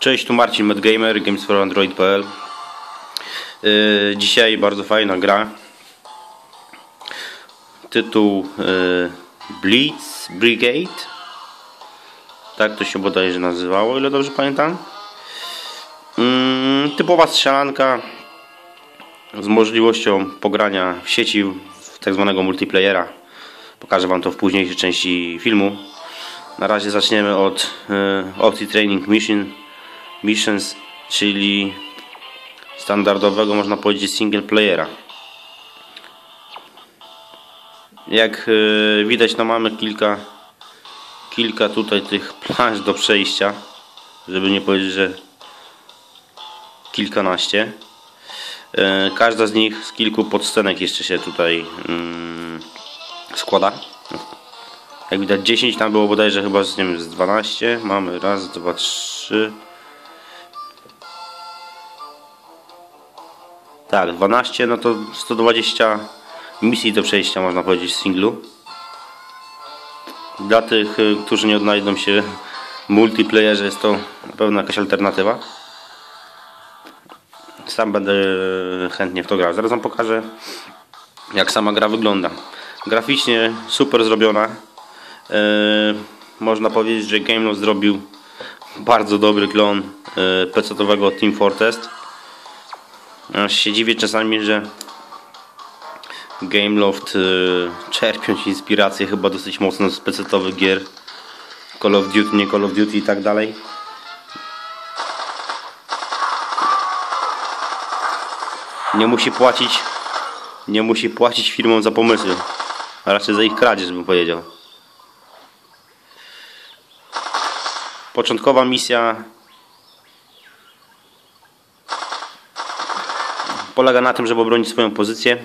Cześć, tu Marcin Medgamer, gamesforandroid.pl yy, Dzisiaj bardzo fajna gra. Tytuł yy, Blitz Brigade. Tak to się bodajże nazywało, ile dobrze pamiętam. Yy, Typowa strzelanka Z możliwością pogrania w sieci w tak zwanego multiplayera. Pokażę Wam to w późniejszej części filmu. Na razie zaczniemy od y, opcji Training Mission Missions, czyli standardowego, można powiedzieć, single playera. Jak y, widać, no mamy kilka, kilka tutaj tych planż do przejścia, żeby nie powiedzieć, że kilkanaście. Y, każda z nich z kilku podscenek jeszcze się tutaj y, składa. Jak widać 10, tam było bodajże chyba z, nie wiem, z 12. Mamy raz, dwa, trzy. Tak, 12, no to 120 misji do przejścia można powiedzieć w singlu. Dla tych, y, którzy nie odnajdą się w multiplayerze jest to na pewno jakaś alternatywa. Sam będę chętnie w to grał. Zaraz wam pokażę jak sama gra wygląda. Graficznie super zrobiona. Yy, można powiedzieć, że Gameloft zrobił bardzo dobry klon yy, Team Fortress. Aż się dziwię czasami, że Gameloft yy, czerpiąc inspirację chyba dosyć mocno z PC-owych gier Call of Duty, nie Call of Duty i tak dalej. Nie musi płacić nie musi płacić firmom za pomysły, a raczej za ich kradzież bym powiedział. Początkowa misja polega na tym, żeby obronić swoją pozycję.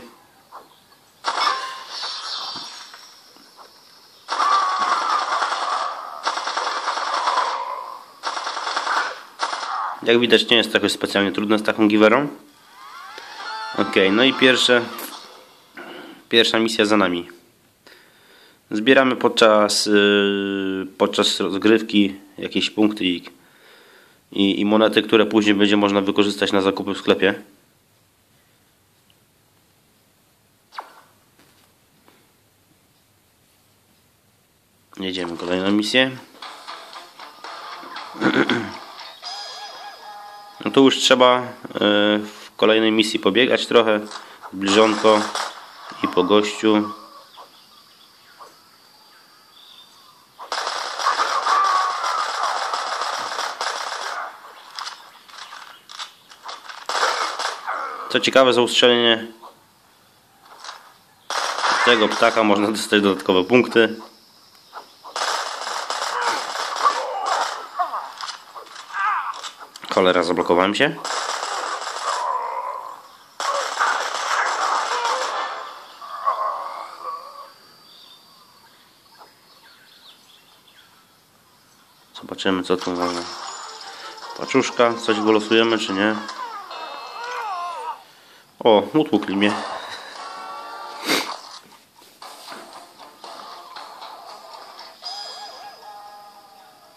Jak widać nie jest to jakoś specjalnie trudne z taką giwerą. Ok, no i pierwsze, pierwsza misja za nami. Zbieramy podczas, yy, podczas rozgrywki jakieś punkty i, i, i monety, które później będzie można wykorzystać na zakupy w sklepie. Jedziemy kolejną misję. No to już trzeba yy, w kolejnej misji pobiegać trochę, zbliżonko i po gościu. Co ciekawe, za ustrzelenie tego ptaka można dostać dodatkowe punkty. Cholera, zablokowałem się. Zobaczymy co tu mamy. Paczuszka, coś wylosujemy czy nie? O, utłukli mnie.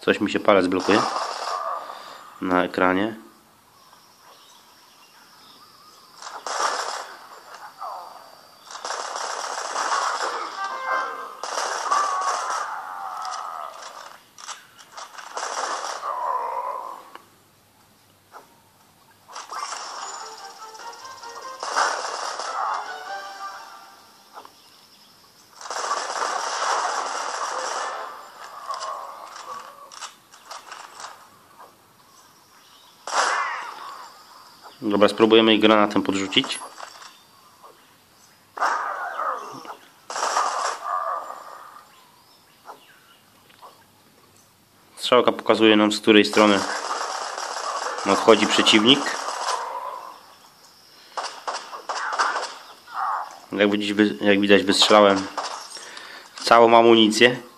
Coś mi się palec blokuje na ekranie. Dobra, spróbujemy ich granatem podrzucić. Strzałka pokazuje nam z której strony nadchodzi przeciwnik. Jak widać, jak widać wystrzelałem całą amunicję.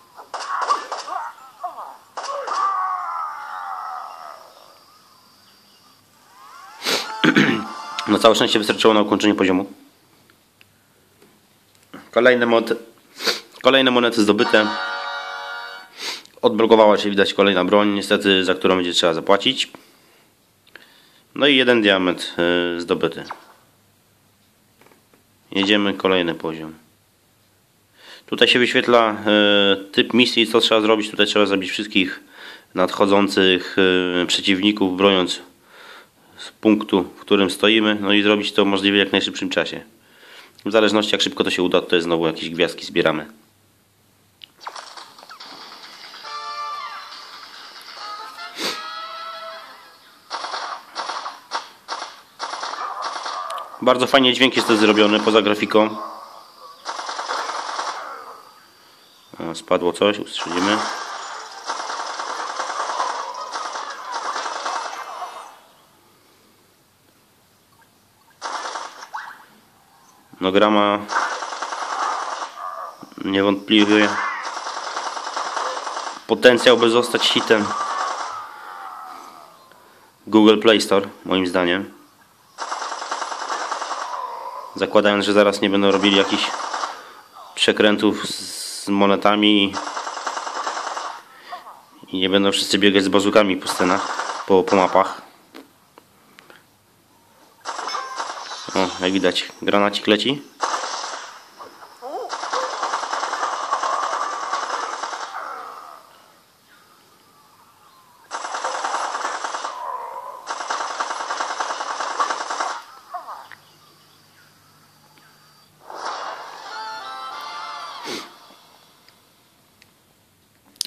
No całe szczęście wystarczyło na ukończenie poziomu. Kolejne, mod... Kolejne monety zdobyte. Odblokowała się widać kolejna broń, niestety za którą będzie trzeba zapłacić. No i jeden diament y, zdobyty. Jedziemy kolejny poziom. Tutaj się wyświetla y, typ misji, co trzeba zrobić. Tutaj trzeba zabić wszystkich nadchodzących y, przeciwników, broniąc z punktu, w którym stoimy. No i zrobić to możliwie jak najszybszym czasie. W zależności jak szybko to się uda, to jest znowu jakieś gwiazdki zbieramy. Bardzo fajnie dźwięk jest to zrobiony poza grafiką. O, spadło coś, ustrzelimy. No gra ma niewątpliwie potencjał, by zostać hitem Google Play Store, moim zdaniem. Zakładając, że zaraz nie będą robili jakichś przekrętów z monetami i nie będą wszyscy biegać z bazukami po scenach, po, po mapach. O, jak widać, granacik leci.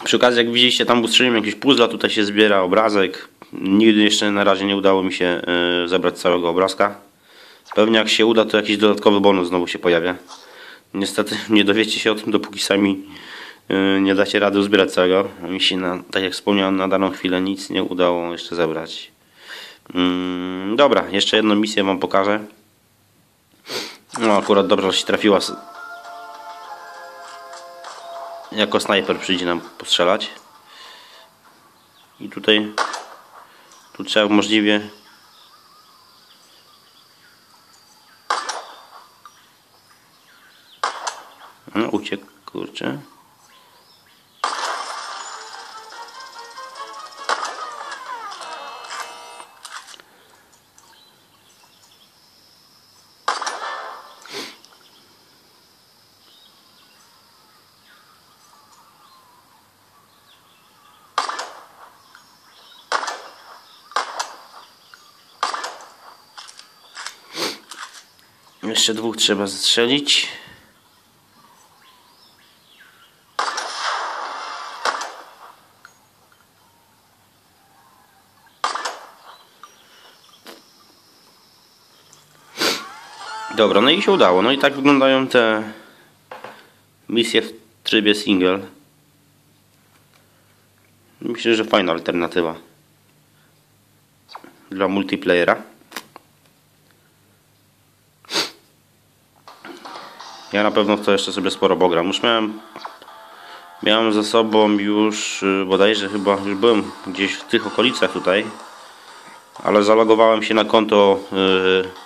Przy okazji, jak widzieliście, tam ustrzeliłem jakieś puzzle, tutaj się zbiera obrazek. Nigdy jeszcze na razie nie udało mi się y, zebrać całego obrazka. Pewnie jak się uda, to jakiś dodatkowy bonus znowu się pojawia. Niestety nie dowiecie się o tym, dopóki sami y, nie dacie rady uzbierać całego. Mi się, na, tak jak wspomniałem, na daną chwilę nic nie udało jeszcze zebrać. Mm, dobra, jeszcze jedną misję Wam pokażę. No akurat dobrze się trafiła jako snajper przyjdzie nam postrzelać. I tutaj tu trzeba możliwie no, uciekł, kurczę. Jeszcze dwóch trzeba zastrzelić. Dobra, no i się udało. No i tak wyglądają te misje w trybie single. Myślę, że fajna alternatywa dla multiplayera. Ja na pewno w to jeszcze sobie sporo pogram. Już miałem, miałem ze sobą już y, bodajże chyba, już byłem gdzieś w tych okolicach tutaj, ale zalogowałem się na konto y,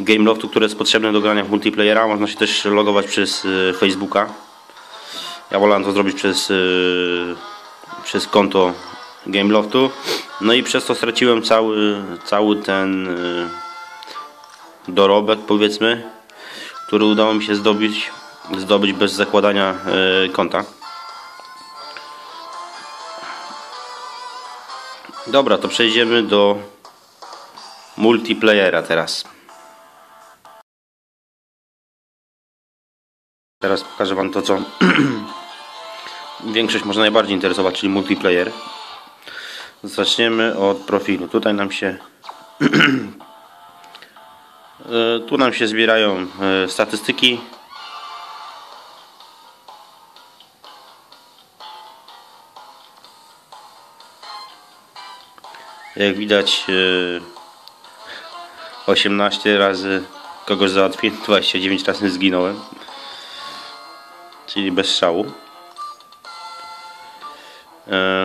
Gameloftu, które jest potrzebne do grania w multiplayera. Można się też logować przez y, Facebooka. Ja wolałem to zrobić przez, y, przez konto Gameloftu. No i przez to straciłem cały, cały ten y, dorobek powiedzmy który udało mi się zdobyć, zdobyć bez zakładania konta. Dobra, to przejdziemy do multiplayera teraz. Teraz pokażę Wam to, co większość może najbardziej interesować, czyli multiplayer. Zaczniemy od profilu. Tutaj nam się E, tu nam się zbierają e, statystyki. Jak widać 18 e, razy kogoś załatwiłem, 29 razy zginąłem. Czyli bez szału.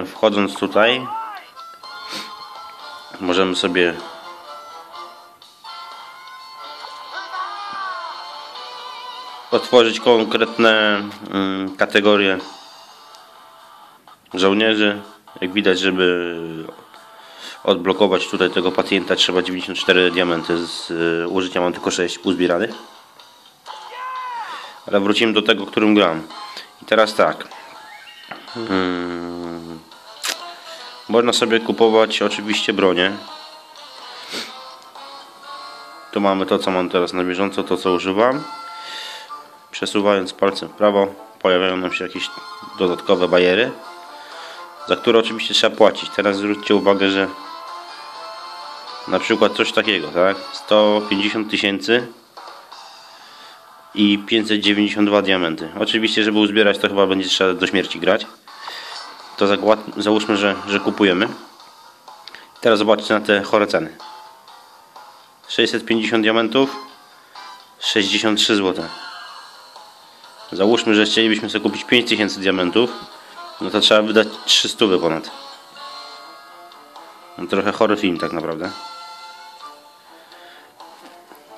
Wchodząc tutaj możemy sobie otworzyć konkretne mm, kategorie żołnierzy. Jak widać, żeby odblokować tutaj tego pacjenta trzeba 94 diamenty z y, użycia mam tylko 6 uzbieranych. Ale wrócimy do tego, którym gram. I teraz tak. Hmm. Można sobie kupować oczywiście bronię. Tu mamy to, co mam teraz na bieżąco, to co używam. Przesuwając palcem w prawo, pojawiają nam się jakieś dodatkowe bariery, za które oczywiście trzeba płacić. Teraz zwróćcie uwagę, że na przykład coś takiego, tak? 150 tysięcy i 592 diamenty. Oczywiście, żeby uzbierać, to chyba będzie trzeba do śmierci grać. To załóżmy, że, że kupujemy. Teraz zobaczcie na te chore ceny. 650 diamentów, 63 zł. Załóżmy, że chcielibyśmy sobie kupić 5000 diamentów, no to trzeba wydać 300 ponad. No trochę chory film tak naprawdę.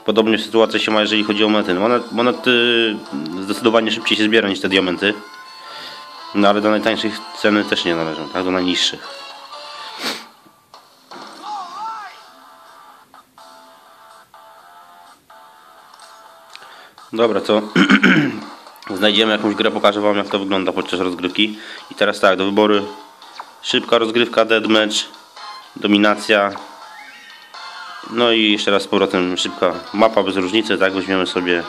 Podobnie sytuacja się ma, jeżeli chodzi o monety. Monet, monety zdecydowanie szybciej się zbiera niż te diamenty. No ale do najtańszych ceny też nie należą, tak? Do najniższych. Dobra, to znajdziemy jakąś grę, pokażę wam jak to wygląda podczas rozgrywki. I teraz tak, do wyboru szybka rozgrywka, deathmatch, dominacja. No i jeszcze raz z powrotem szybka mapa bez różnicy, tak, weźmiemy sobie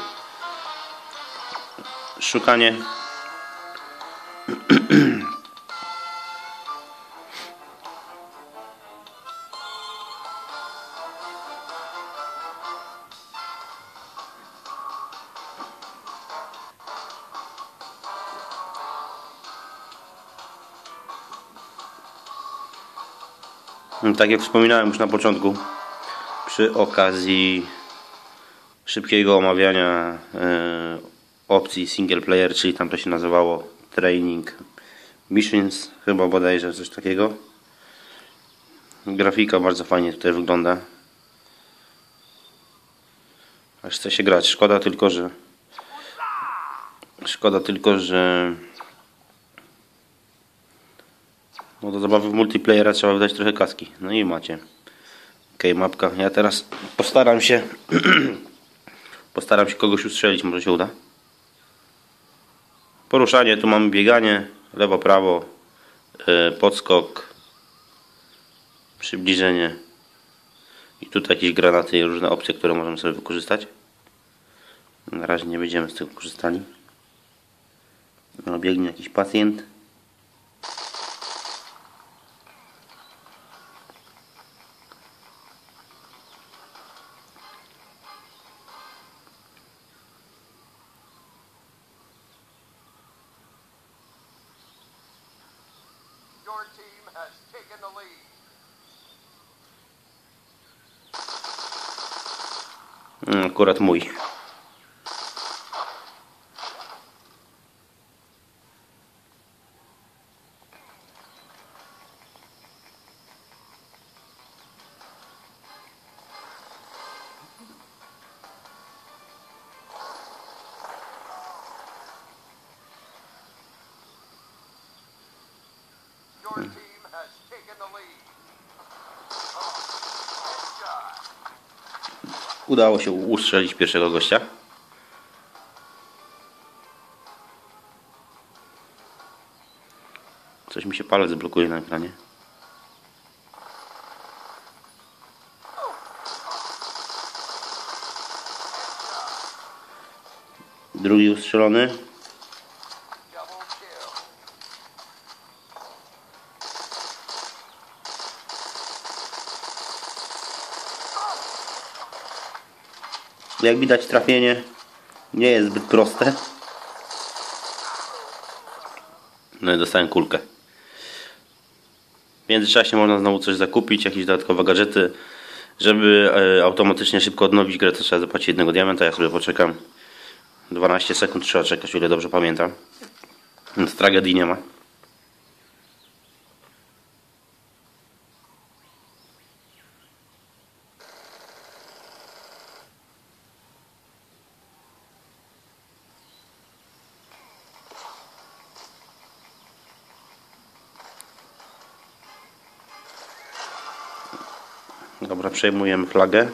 szukanie. Tak jak wspominałem już na początku, przy okazji szybkiego omawiania e, opcji single player, czyli tam to się nazywało Training Missions, chyba bodajże coś takiego. Grafika bardzo fajnie tutaj wygląda. Aż chce się grać. Szkoda tylko, że szkoda tylko, że no do zabawy w multiplayera trzeba wydać trochę kaski. No i macie. Ok, mapka. Ja teraz postaram się postaram się kogoś ustrzelić, może się uda. Poruszanie, tu mamy bieganie, lewo, prawo, yy, podskok, przybliżenie i tutaj jakieś granaty i różne opcje, które możemy sobie wykorzystać. Na razie nie będziemy z tego korzystali. No, biegnie jakiś pacjent. Akurat mój. Udało się ustrzelić pierwszego gościa. Coś mi się palec blokuje na ekranie. Drugi ustrzelony. Jak widać trafienie nie jest zbyt proste. No i dostałem kulkę. W międzyczasie można znowu coś zakupić, jakieś dodatkowe gadżety. Żeby e, automatycznie szybko odnowić grę, to trzeba zapłacić jednego diamenta. Ja sobie poczekam. 12 sekund trzeba czekać, o ile dobrze pamiętam. Więc tragedii nie ma. Dobra, przejmujemy flagę.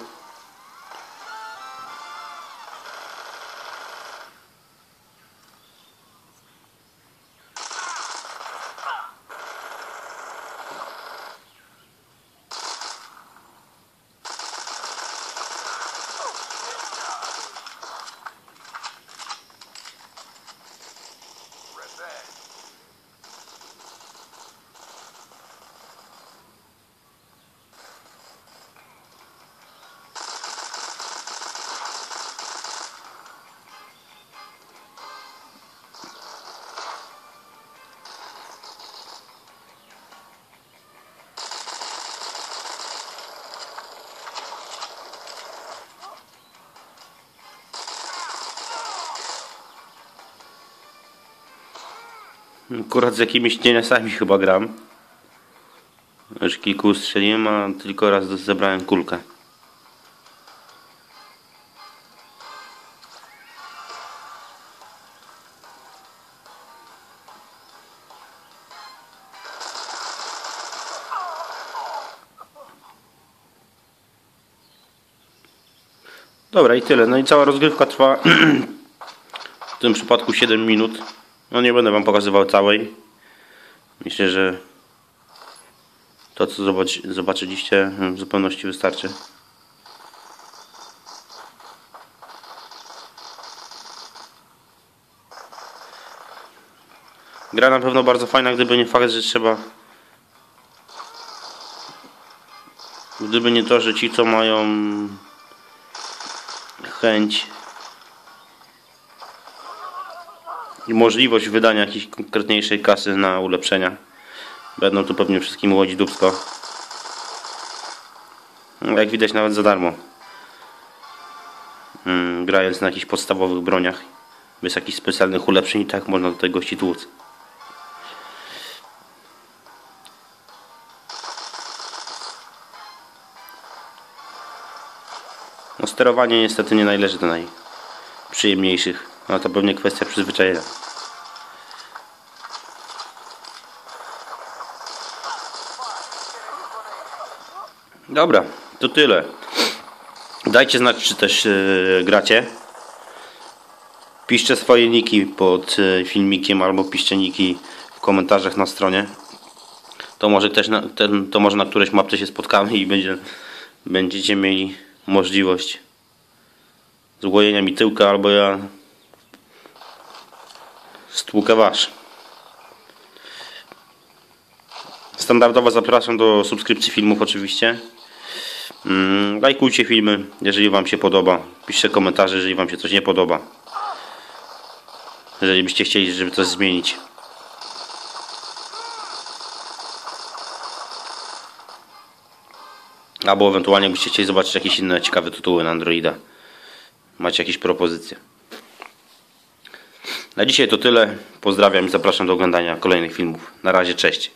Akurat z jakimiś cieniasami chyba gram. Już kilku strzeliłem, a tylko raz zebrałem kulkę. Dobra i tyle. No i cała rozgrywka trwa w tym przypadku 7 minut. No nie będę wam pokazywał całej. Myślę, że to co zobaczy, zobaczyliście w zupełności wystarczy. Gra na pewno bardzo fajna, gdyby nie fakt, że trzeba gdyby nie to, że ci co mają chęć i możliwość wydania jakiejś konkretniejszej kasy na ulepszenia. Będą tu pewnie wszystkim uchodzić dupsko. No, Jak widać nawet za darmo. Mm, grając na jakichś podstawowych broniach. Bez jakichś specjalnych ulepszeń i tak można do tego gości tłuc. No sterowanie niestety nie należy do najprzyjemniejszych. No to pewnie kwestia przyzwyczajenia. Dobra, to tyle. Dajcie znać, czy też yy, gracie. Piszcie swoje niki pod yy, filmikiem albo piszcie niki w komentarzach na stronie. To może też na, ten, to może na którejś mapce się spotkamy i będzie, będziecie mieli możliwość zgłojenia mi tyłka albo ja stłukę wasz. Standardowo zapraszam do subskrypcji filmów oczywiście. Mm, Lajkujcie filmy, jeżeli Wam się podoba. Piszcie komentarze, jeżeli Wam się coś nie podoba. Jeżeli byście chcieli, żeby coś zmienić. Albo ewentualnie byście chcieli zobaczyć jakieś inne ciekawe tytuły na Androida. Macie jakieś propozycje. Na dzisiaj to tyle. Pozdrawiam i zapraszam do oglądania kolejnych filmów. Na razie, cześć.